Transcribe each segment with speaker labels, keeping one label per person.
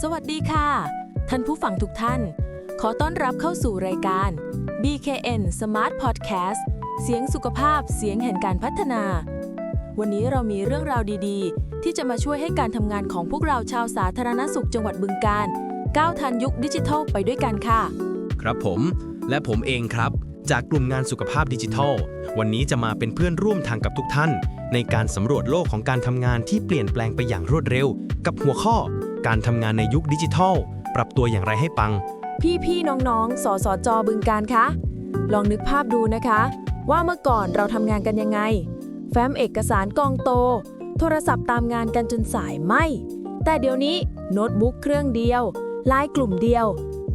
Speaker 1: สวัสดีค่ะ ท่านผู้ฟังทุกท่าน ขอต้อนรับเข้าสู่รายการ BKN Smart Podcast เสียงสุขภาพเสียงแห่งการพัฒนา วันนี้เรามีเรื่องราวดีๆ ที่จะมาช่วยให้การทำงานของพวกเราชาวสาธารณสุขจังหวัดบึงการก้าวทันยุคดิจิทัลไปด้วยกันค่ะ
Speaker 2: ครับผม และผมเองครับ จากกลุ่มงานสุขภาพดิจิทัล วันนี้จะมาเป็นเพื่อนร่วมทางกับทุกท่าน ในการสำรวจโลกของการทำงานที่เปลี่ยนแปลงไปอย่างรวดเร็ว กับหัวข้อ การทำงานในยุคดิจิทัล ปรับตัวอย่างไรให้ปัง
Speaker 1: พี่ๆน้องๆ สสจบึงการคะ ลองนึกภาพดูนะคะ ว่าเมื่อก่อนเราทำงานกันยังไง แฟ้มเอกสารกองโต โทรศัพท์ตามงานกันจนสายไหม แต่เดี๋ยวนี้โน้ตบุ๊กเครื่องเดียวไลน์กลุ่มเดียว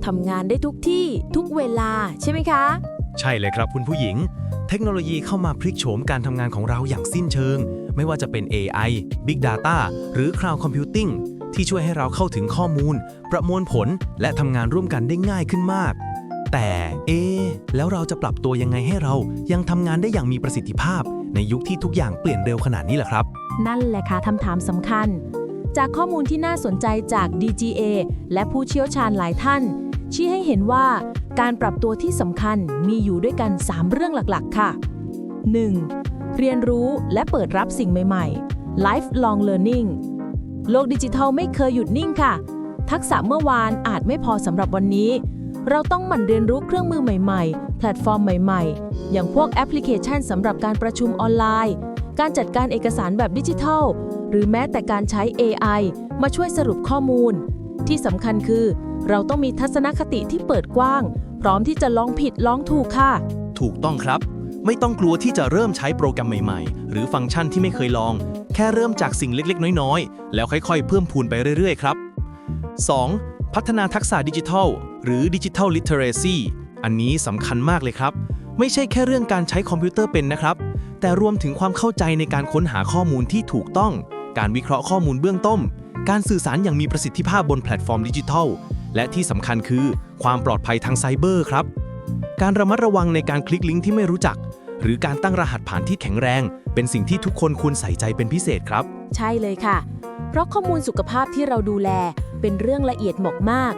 Speaker 1: ทำงานได้ทุกที่ทุกเวลาใช่ไหมคะ
Speaker 2: ใช่เลยครับคุณผู้หญิง เทคโนโลยีเข้ามาพลิกโฉมการทำงานของเราอย่างสิ้นเชิง ไม่ว่าจะเป็น AI Big Data หรือ Cloud Computing ที่ช่วยให้เราเข้าถึงข้อมูล ประมวลผล และทำงานร่วมกันได้ง่ายขึ้นมาก แต่เอะแล้วเราจะปรับตัวยังไงให้เรายังทำงานได้อย่างมีประสิทธิภาพ ในยุคที่ทุกอย่างเปลี่ยนเร็วขนาดนี้ล่ะครับ
Speaker 1: นั่นแหละค่ะคำถามสำคัญ จากข้อมูลที่น่าสนใจจาก DGA และผู้เชี่ยวชาญหลายท่าน ชี้ให้เห็นว่าการปรับตัวที่สำคัญมีอยู่ด้วยกัน 3 เรื่องหลักๆ ค่ะ 1. เรียนรู้และเปิดรับสิ่งใหม่ๆ lifelong learning โลกดิจิทัลไม่เคยหยุดนิ่งค่ะ ทักษะเมื่อวานอาจไม่พอสำหรับวันนี้ เราต้องหมั่นเรียนรู้เครื่องมือใหม่ๆ แพลตฟอร์มใหม่ๆ อย่างพวกแอปพลิเคชันสำหรับการประชุมออนไลน์ การจัดการเอกสารแบบดิจิทัล หรือแม้แต่การใช้ AI มาช่วยสรุปข้อมูล ที่สำคัญคือ เราต้องมีทัศนคติที่เปิดกว้าง พร้อมที่จะลองผิดลองถูกค่ะ
Speaker 2: ถูกต้องครับ ไม่ต้องกลัวที่จะเริ่มใช้โปรแกรมใหม่ๆ หรือฟังก์ชันที่ไม่เคยลอง แค่เริ่มจากสิ่งเล็กๆ น้อยๆ แล้วค่อยๆ เพิ่มพูนไปเรื่อยๆ ครับ 2. พัฒนาทักษะดิจิทัล หรือดิจิทัลลิเทเรซีอันนี้สำคัญมากเลยครับ ไม่ใช่แค่เรื่องการใช้คอมพิวเตอร์เป็นนะครับ แต่รวมถึงความเข้าใจในการค้นหาข้อมูลที่ถูกต้อง การวิเคราะห์ข้อมูลเบื้องต้น การสื่อสารอย่างมีประสิทธิภาพบนแพลตฟอร์มดิจิทัล และที่สำคัญคือ ความปลอดภัยทางไซเบอร์ครับ การระมัดระวังในการคลิกลิงก์ที่ไม่รู้จัก หรือการตั้งรหัสผ่านที่แข็งแรง เป็นสิ่งที่ทุกคนควรใส่ใจเป็นพิเศษครับ
Speaker 1: ใช่เลยค่ะ เพราะข้อมูลสุขภาพที่เราดูแลเป็นเรื่องละเอียดหมกมาก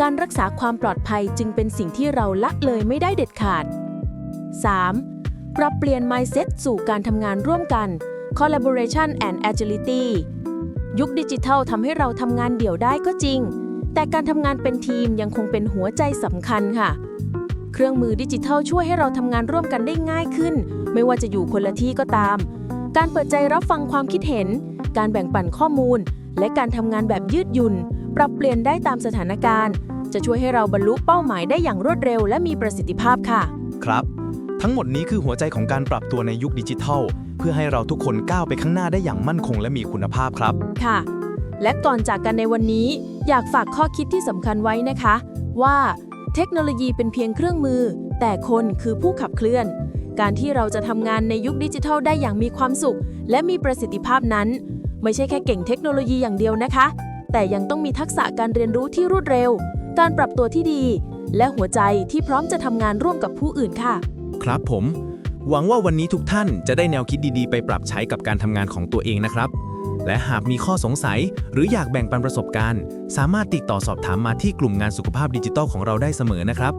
Speaker 1: การรักษาความปลอดภัยจึงเป็นสิ่งที่เราละเลยไม่ได้เด็ดขาด 3. ปรับเปลี่ยน mindset สู่การทำงานร่วมกัน collaboration and agility ยุคดิจิทัลทำให้เราทำงานเดี่ยวได้ก็จริง แต่การทำงานเป็นทีมยังคงเป็นหัวใจสำคัญค่ะ เครื่องมือดิจิทัลช่วยให้เราทำงานร่วมกันได้ง่ายขึ้น ไม่ว่าจะอยู่คนละที่ก็ตาม การเปิดใจรับฟังความคิดเห็น การแบ่งปันข้อมูล และการทำงานแบบยืดหยุ่น ปรับเปลี่ยนได้ตามสถานการณ์ จะช่วยให้เราบรรลุเป้าหมายได้อย่างรวดเร็ว และมีประสิทธิภาพค่ะ
Speaker 2: ครับ ทั้งหมดนี้คือหัวใจของการปรับตัวในยุคดิจิทัล เพื่อให้เราทุกคนก้าวไปข้างหน้าได้อย่างมั่นคงและมีคุณภาพครับ
Speaker 1: ค่ะ และก่อนจากกันในวันนี้ อยากฝากข้อคิดที่สำคัญไว้นะคะ ว่า เทคโนโลยีเป็นเพียงเครื่องมือ แต่คนคือผู้ขับเคลื่อน การที่เราจะทำงานในยุคดิจิทัลได้อย่างมีความสุข และมีประสิทธิภาพนั้น ไม่ใช่แค่เก่งเทคโนโลยีอย่างเดียวนะคะ แต่ยังต้องมีทักษะการเรียนรู้ที่รวดเร็ว การปรับตัวที่ดี และหัวใจที่พร้อมจะทำงานร่วมกับผู้อื่นค่ะ
Speaker 2: ครับผม หวังว่าวันนี้ทุกท่านจะได้แนวคิดดีๆ ไปปรับใช้กับการทำงานของตัวเองนะครับ และหากมีข้อสงสัย หรืออยากแบ่งปันประสบการณ์ สามารถติดต่อสอบถามมาที่กลุ่มงานสุขภาพดิจิทัลของเราได้เสมอนะครับ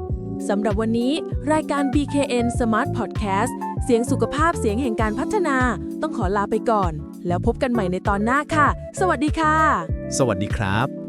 Speaker 1: สำหรับวันนี้ รายการ BKN Smart Podcast เสียงสุขภาพเสียงแห่งการพัฒนา ต้องขอลาไปก่อน แล้วพบกันใหม่ในตอนหน้าค่ะ สวัสดีค่ะ
Speaker 2: สวัสดีครับ